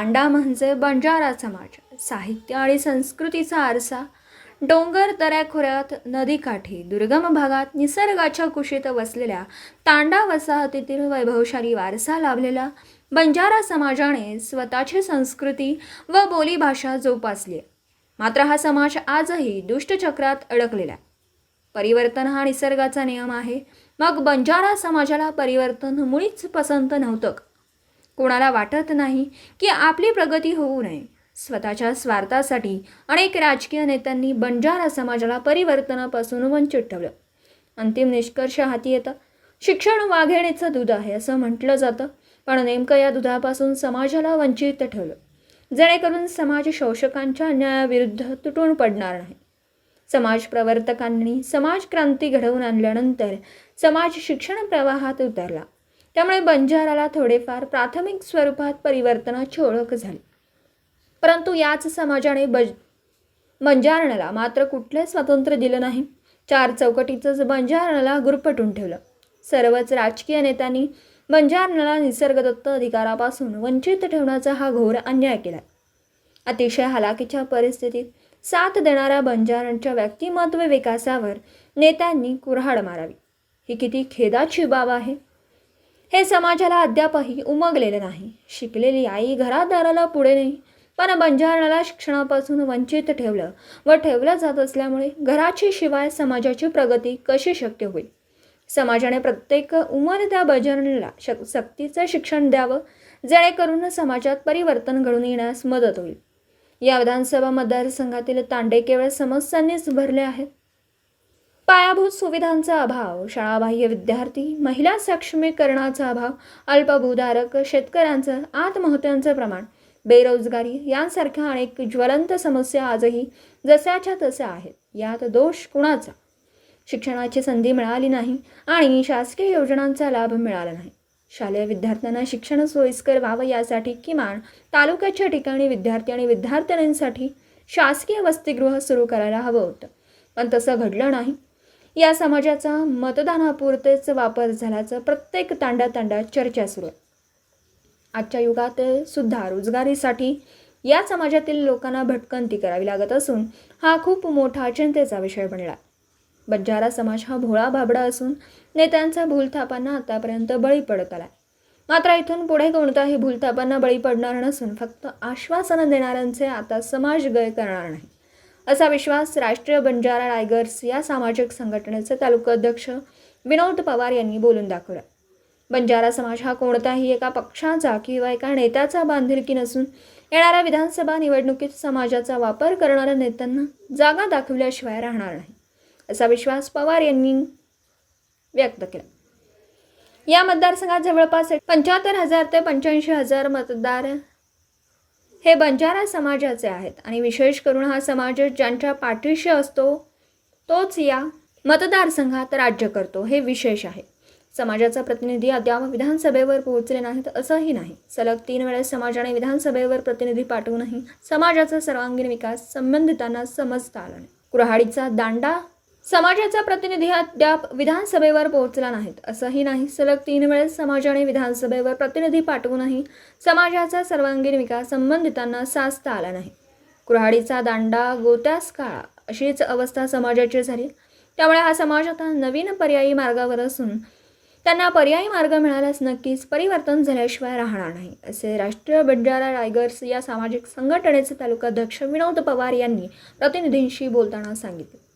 तांडा म्हणजे बंजारा समाज साहित्य आणि संस्कृतीचा आरसा डोंगर दऱ्याखोऱ्यात नदीकाठी दुर्गम भागात निसर्गाच्या कुशीत वसलेल्या तांडा वसाहतीतील वैभवशाली वारसा लाभलेला बंजारा समाजाने स्वतःची संस्कृती व बोलीभाषा जोपासली. आहे मात्र हा समाज आजही दुष्टचक्रात अडकलेला आहे. परिवर्तन हा निसर्गाचा नियम आहे. मग बंजारा समाजाला परिवर्तन मुळीच पसंत नव्हतं कोणाला वाटत नाही की आपली प्रगती होऊ नये. स्वतःच्या स्वार्थासाठी अनेक राजकीय नेत्यांनी बंजारा समाजाला परिवर्तनापासून वंचित ठेवलं. अंतिम निष्कर्ष हाती येतं. शिक्षण वाघेणेचं दूध आहे असं म्हटलं जातं पण नेमकं या दुधापासून समाजाला वंचित ठेवलं. जेणेकरून समाज शोषकांच्या अन्यायाविरुद्ध तुटून पडणार नाही. समाज प्रवर्तकांनी समाज क्रांती घडवून आणल्यानंतर समाज शिक्षण प्रवाहात उतरला. त्यामुळे बंजाराला थोडेफार प्राथमिक स्वरूपात परिवर्तनाची ओळख झाली. परंतु याच समाजाने बज बंजारणाला मात्र कुठले स्वातंत्र्य दिलं नाही. चार चौकटीचंच बंजारणाला गुरपटून ठेवलं. सर्वच राजकीय नेत्यांनी बंजारणाला निसर्गदत्त अधिकारापासून वंचित ठेवण्याचा हा घोर अन्याय केला. अतिशय हलाखीच्या परिस्थितीत साथ देणाऱ्या बंजारांच्या व्यक्तिमत्व विकासावर नेत्यांनी कुऱ्हाड मारावी. ही किती खेदाची बाब आहे. हे समाजाला अद्यापही उमगलेलं नाही. शिकलेली आई घरादाराला पुढे नाही. पण बंजारणाला शिक्षणापासून वंचित ठेवलं व ठेवलं जात असल्यामुळे घराची शिवाय समाजाची प्रगती कशी शक्य होईल? समाजाने प्रत्येक उमरत्या बंजारणाला शक सक्तीचं शिक्षण द्यावं जेणेकरून समाजात परिवर्तन घडून येण्यास मदत होईल. या विधानसभा मतदारसंघातील तांडे केवळ समस्यांनीच भरले आहेत. पायाभूत सुविधांचा अभाव शाळाबाह्य विद्यार्थी महिला सक्षमीकरणाचा अभाव अल्पभूधारक शेतकऱ्यांचं आत्महत्यांचं प्रमाण बेरोजगारी यांसारख्या अनेक ज्वलंत समस्या आजही जशाच्या तशा आहेत. यात दोष कुणाचा? शिक्षणाची संधी मिळाली नाही आणि शासकीय योजनांचा लाभ मिळाला नाही. शालेय विद्यार्थ्यांना शिक्षण सोयीस्कर व्हावं यासाठी किमान तालुक्याच्या ठिकाणी विद्यार्थी आणि विद्यार्थिनींसाठी शासकीय वसतिगृह सुरू करायला हवं होतं. पण तसं घडलं नाही. या समाजाचा मतदानापुरतेच वापर झाल्याचं प्रत्येक तांडा तांडा चर्चा सुरू आहे. आजच्या युगात सुद्धा रोजगारीसाठी या समाजातील लोकांना भटकंती करावी लागत असून हा खूप मोठा चिंतेचा विषय बनला. बंजारा समाज हा भोळा भाबडा असून नेत्यांचा भूलथापांना आतापर्यंत बळी पडत आला मात्र इथून पुढे कोणताही भूलथापांना बळी पडणार नसून फक्त आश्वासनं देणाऱ्यांचे आता समाज गय करणार नाही. असा विश्वास राष्ट्रीय बंजारा टायगर्स या सामाजिक संघटनेचे तालुका अध्यक्ष विनोद पवार यांनी बोलून दाखवला. बंजारा समाज हा कोणताही एका पक्षाचा किंवा एका नेत्याचा बांधिलकी नसून येणाऱ्या विधानसभा निवडणुकीत समाजाचा वापर करणाऱ्या नेत्यांना जागा दाखवल्याशिवाय राहणार नाही असा विश्वास पवार यांनी व्यक्त केला. या मतदारसंघात जवळपास पंच्याहत्तर हजार ते पंच्याऐंशी हजार मतदार हे बंजारा समाजाचे आहेत. आणि विशेष करून हा समाज ज्यांच्या पाठीशी असतो तोच या मतदारसंघात राज्य करतो. हे विशेष आहे. समाजाचा प्रतिनिधी अद्याप विधानसभेवर पोहोचले नाहीत असंही नाही. सलग तीन वेळेस समाजाने विधानसभेवर प्रतिनिधी पाठवूनही समाजाचा सर्वांगीण विकास संबंधितांना समजता आला नाही. कुऱ्हाडीचा दांडा समाजाचा प्रतिनिधी अद्याप विधानसभेवर पोहोचला नाहीत. असंही नाही सलग तीन वेळेस समाजाने विधानसभेवर प्रतिनिधी पाठवूनही समाजाचा सर्वांगीण विकास संबंधितांना साधता आला नाही. कुऱ्हाडीचा दांडा गोत्यास काळा अशीच अवस्था समाजाची झाली. त्यामुळे हा समाज आता नवीन पर्यायी मार्गावर असून त्यांना पर्यायी मार्ग मिळाल्यास नक्कीच परिवर्तन झाल्याशिवाय राहणार नाही असे राष्ट्रीय बंजारा रायगर्स या सामाजिक संघटनेचे तालुकाध्यक्ष विनोद पवार यांनी प्रतिनिधींशी बोलताना सांगितले.